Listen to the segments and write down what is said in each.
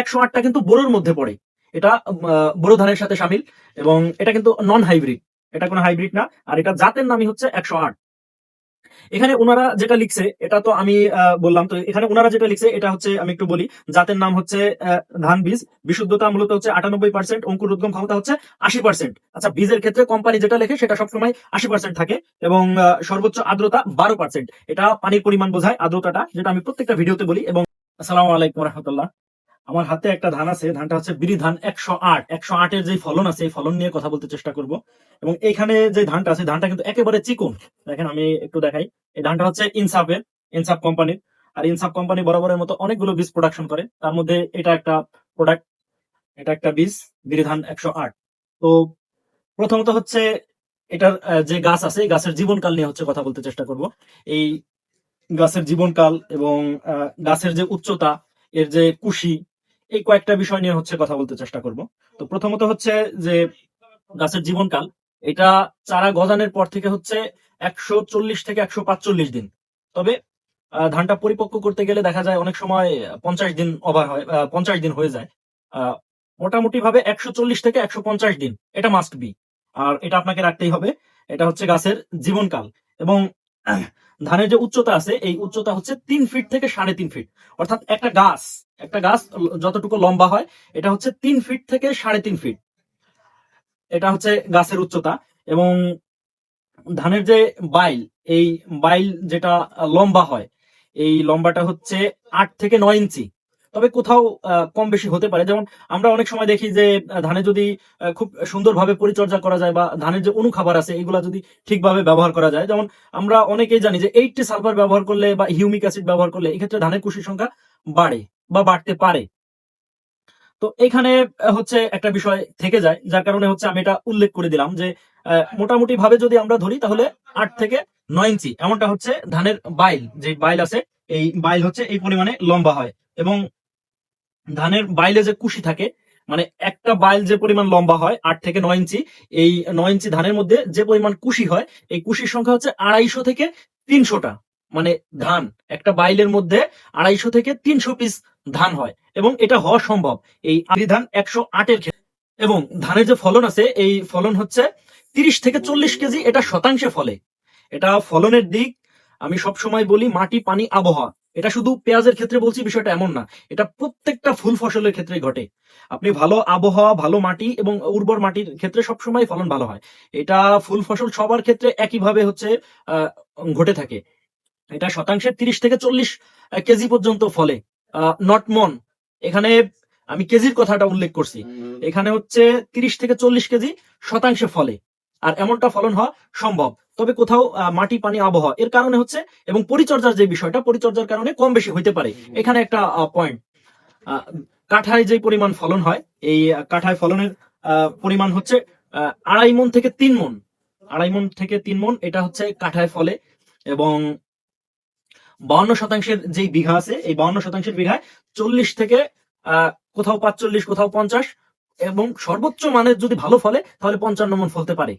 একশো আটটা কিন্তু বোরোর মধ্যে পড়ে। এটা বোরো ধানের সাথে সামিল এবং এটা কিন্তু নন হাইব্রিড এটা কোনো হাইব্রিড না, আর এটা জাতের নামই হচ্ছে একশো আট। এখানে ওনারা যেটা লিখছে, এটা তো আমি বললাম, তো এখানে ওনারা যেটা লিখছে, এটা হচ্ছে, আমি একটু বলি, জাতের নাম হচ্ছে ধান বীজ। বিশুদ্ধতা মূলত হচ্ছে আটানব্বই পার্সেন্ট অঙ্কুর উদ্গম ক্ষমতা হচ্ছে আশি পার্সেন্ট আচ্ছা বীজের ক্ষেত্রে কোম্পানি যেটা লেখে, সেটা সবসময় আশি পার্সেন্ট থাকে এবং সর্বোচ্চ আর্দ্রতা বারো পার্সেন্ট এটা পানির পরিমাণ বোঝায় আর্দ্রতাটা, যেটা আমি প্রত্যেকটা ভিডিওতে বলি এবং আসসালামু আলাইকুম রহমতুল্লাহ। আমার হাতে একটা ধান আছে, ধানটা হচ্ছে বিড়ি ধান একশো আট। একশো আটের যে ফলন আছে, এই ফলন নিয়ে কথা বলতে চেষ্টা করব। এবং এখানে যে ধানটা আছে, ধানটা কিন্তু একেবারে চিকন। দেখেন, আমি একটু দেখাই। এই ধানটা হচ্ছে ইনসাফের, ইনসাফ কোম্পানির। আর ইনসাফ কোম্পানি বরাবরের মতো অনেকগুলো বীজ প্রোডাকশন করে। তার মধ্যে এটা একটা প্রোডাক্ট এটা একটা বীজ, বিড়ি ধান একশো আট। তো প্রথমত হচ্ছে এটার যে গাছ আছে, এই গাছের জীবনকাল নিয়ে হচ্ছে কথা বলতে চেষ্টা করব। এই গাছের জীবনকাল এবং গাছের যে উচ্চতা, এর যে কুশি এই কয়েকটা বিষয় নিয়ে হচ্ছে কথা বলতে চেষ্টা করব। তো প্রথমত হচ্ছে যে গাছের জীবনকাল, এটা চারা গজানের পর থেকে হচ্ছে একশো চল্লিশ থেকে একশো পাঁচচল্লিশ দিন। তবে ধানটা পরিপক্ক করতে গেলে দেখা যায় অনেক সময় পঞ্চাশ দিন ওভার হয় পঞ্চাশ দিন হয়ে যায়। মোটামুটি ভাবে একশো চল্লিশ থেকে একশো পঞ্চাশ দিন, এটা মাস্ট বি আর এটা আপনাকে রাখতেই হবে, এটা হচ্ছে গাছের জীবনকাল। এবং ধানের যে উচ্চতা আছে, এই উচ্চতা হচ্ছে তিন ফিট থেকে সাড়ে তিন ফিট অর্থাৎ একটা গাছ একটা গাছ যতটুকু লম্বা হয়, এটা হচ্ছে তিন ফিট থেকে সাড়ে তিন ফিট এটা হচ্ছে গাছের উচ্চতা এবং ধানের যে বাইল, এই বাইল যেটা লম্বা হয়, এই লম্বাটা হচ্ছে আট থেকে নয় ইঞ্চি। তবে কোথাও কম বেশি হতে পারে। যেমন আমরা অনেক সময় দেখি যে ধানে যদি খুব সুন্দরভাবে পরিচর্যা করা যায় বা ধানের যে অনুখাবার আছে, এগুলা যদি ঠিকভাবে ব্যবহার করা যায়, যেমন আমরা অনেকেই জানি যে এইটটি সালফার ব্যবহার করলে বা হিউমিক অ্যাসিড ব্যবহার করলে এক্ষেত্রে ধানের কুশির সংখ্যা বাড়ে বা বাড়তে পারে। তো এখানে হচ্ছে একটা বিষয় থেকে যায়, যার কারণে হচ্ছে আমি এটা উল্লেখ করে দিলাম যে মোটামুটি ভাবে যদি আমরা ধরি তাহলে আট থেকে নয় ইঞ্চি, এমনটা হচ্ছে ধানের বাইল, যে বাইল আছে, এই বাইল হচ্ছে এই পরিমাণে লম্বা হয় এবং ধানের বাইলে যে কুশি থাকে মানে একটা বাইল যে পরিমাণ লম্বা হয়, আট থেকে নয় ইঞ্চি, এই নয় ইঞ্চি ধানের মধ্যে যে পরিমাণ কুশি হয়, এই কুশির সংখ্যা হচ্ছে আড়াইশো থেকে তিনশোটা। মানে ধান, একটা বাইলের মধ্যে আড়াইশো থেকে তিনশো পিস ধান হয়, এবং এটা হওয়া সম্ভব। এই আদি ধান একশো আটের ক্ষেত্রে এবং ধানের যে ফলন আছে, এই ফলন হচ্ছে তিরিশ থেকে চল্লিশ কেজি, এটা শতাংশে ফলে। এটা ফলনের দিক, আমি সব সময় বলি মাটি, পানি, আবহাওয়া। এটা শুধু পেঁয়াজের ক্ষেত্রে বলছি বিষয়টা এমন না। এটা প্রত্যেকটা ফুল ফসলের ক্ষেত্রে ঘটে। আপনি ভালো আবহাওয়া ভালো মাটি এবং উর্বর মাটির ক্ষেত্রে সবসময় ফলন ভালো হয়। এটা ফুল ফসল সবার ক্ষেত্রে একইভাবে হচ্ছে আহ, ঘটে থাকে। এটা শতাংশে তিরিশ থেকে চল্লিশ কেজি পর্যন্ত ফলে। নট মন এখানে আমি কেজির কথাটা উল্লেখ করছি। এখানে হচ্ছে তিরিশ থেকে চল্লিশ কেজি শতাংশে ফলে। আর এমনটা ফলন হওয়া সম্ভব। তবে কোথাও মাটি, পানি, আবহাওয়া, এর কারণে হচ্ছে এবং পরিচর্যার যে বিষয়টা, পরিচর্যার কারণে কম বেশি হইতে পারে। এখানে একটা পয়েন্ট কাঠায় যে পরিমাণ ফলন হয়, এই কাঠায় ফলনের পরিমাণ হচ্ছে আড়াই মন থেকে তিন মন আড়াই মন থেকে তিন মন এটা হচ্ছে কাঠায় ফলে এবং বাউন্ন শতাংশের যেই বিঘা আছে, এই বাউন্ন শতাংশের বিঘায় চল্লিশ থেকে কোথাও পাঁচচল্লিশ, কোথাও পঞ্চাশ এবং সর্বোচ্চ মানের যদি ভালো ফলে, তাহলে পঞ্চান্ন মন ফলতে পারে।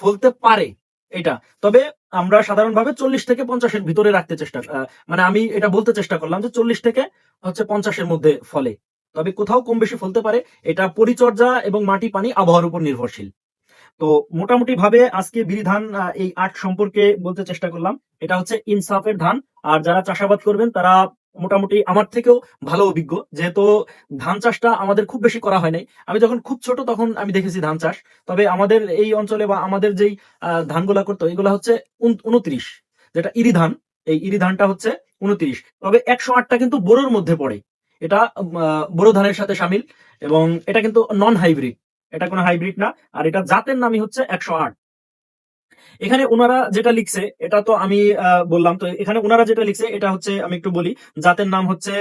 ফলতে পারে এটা। তবে আমরা সাধারণভাবে চল্লিশ থেকে পঞ্চাশের ভিতরে রাখতে চেষ্টা মানে আমি এটা বলতে চেষ্টা করলাম যে চল্লিশ থেকে হচ্ছে পঞ্চাশের মধ্যে ফলে। তবে কোথাও কম বেশি ফলতে পারে, এটা পরিচর্যা এবং মাটি, পানি, আবহাওয়ার উপর নির্ভরশীল। তো মোটামুটি ভাবে আজকে বিড়ি ধান এই আট সম্পর্কে বলতে চেষ্টা করলাম। এটা হচ্ছে ইনসাফের ধান। আর যারা চাষাবাদ করবেন, তারা মোটামুটি আমার থেকেও ভালো অভিজ্ঞ। যেহেতু ধান চাষটা আমাদের খুব বেশি করা হয় নাই। আমি যখন খুব ছোট তখন আমি দেখেছি ধান চাষ। তবে আমাদের এই অঞ্চলে বা আমাদের যেই ধানগুলা করতো, এগুলা হচ্ছে উনত্রিশ, যেটা ইরি ধান। এই ইরি ধানটা হচ্ছে উনত্রিশ। তবে একশো আটটা কিন্তু বোরোর মধ্যে পড়ে। এটা বোরো ধানের সাথে সামিল এবং এটা কিন্তু নন হাইব্রিড এটা কোনো হাইব্রিড না। আর এটা জাতের নামই হচ্ছে একশো আট। এখানে ওনারা যেটা লিখছে, এটা তো আমি বললাম। তো এখানে ওনারা যেটা লিখছে, এটা হচ্ছে, আমি একটু বলি, জাতের নাম হচ্ছে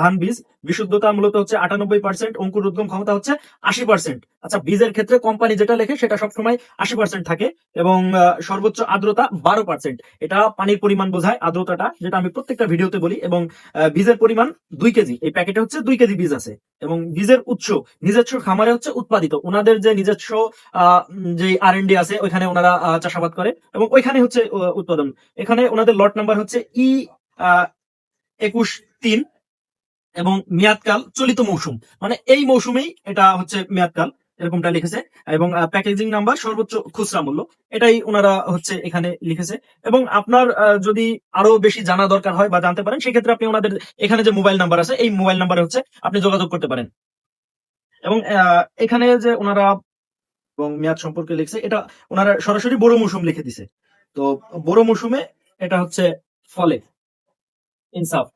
ধান বীজ বিশুদ্ধতা মূলত হচ্ছে আটানব্বই পার্সেন্ট অঙ্কুর উদ্গম ক্ষমতা হচ্ছে আশি পার্সেন্ট আচ্ছা বীজের ক্ষেত্রে কোম্পানি যেটা লেখে সেটা সবসময় আশি পার্সেন্ট থাকে এবং সর্বোচ্চ আর্দ্রতা বারো পার্সেন্ট এটা পানির পরিমাণ বোঝায় আর্দ্রতাটা, যেটা আমি প্রত্যেকটা ভিডিওতে বলি এবং বীজের পরিমাণ দুই কেজি। এই প্যাকেটে হচ্ছে দুই কেজি বীজ আছে এবং বীজের উৎস নিজস্ব খামারে হচ্ছে উৎপাদিত। ওনাদের যে নিজস্ব যে আর এন ডি আছে, ওইখানে ওনারা চাষাবাদ করে এবং ওইখানে হচ্ছে উৎপাদন। এখানে ওনাদের লট নাম্বার হচ্ছে ই একুশ তিন। এবং মেয়াদকাল চলিত মৌসুম। মানে এই মৌসুমেই এটা হচ্ছে মেয়াদকাল, এরকমটা লিখেছে। এবং প্যাকেজিং নাম্বার সর্বোচ্চ খুচরা মূল্য। এটাই ওনারা হচ্ছে এখানে লিখেছে। এবং আপনার যদি আরও বেশি জানা দরকার হয় বা জানতে পারেন, সেক্ষেত্রে আপনি ওনাদের এখানে যে মোবাইল নাম্বার আছে, এই মোবাইল নাম্বারে হচ্ছে আপনি যোগাযোগ করতে পারেন। এবং এখানে যে ওনারা এবং মেয়াদ সম্পর্কে লিখছে, এটা ওনারা সরাসরি বড় মৌসুম লিখে দিছে। তো বড় মৌসুমে এটা হচ্ছে ফলে, ইনসাফ।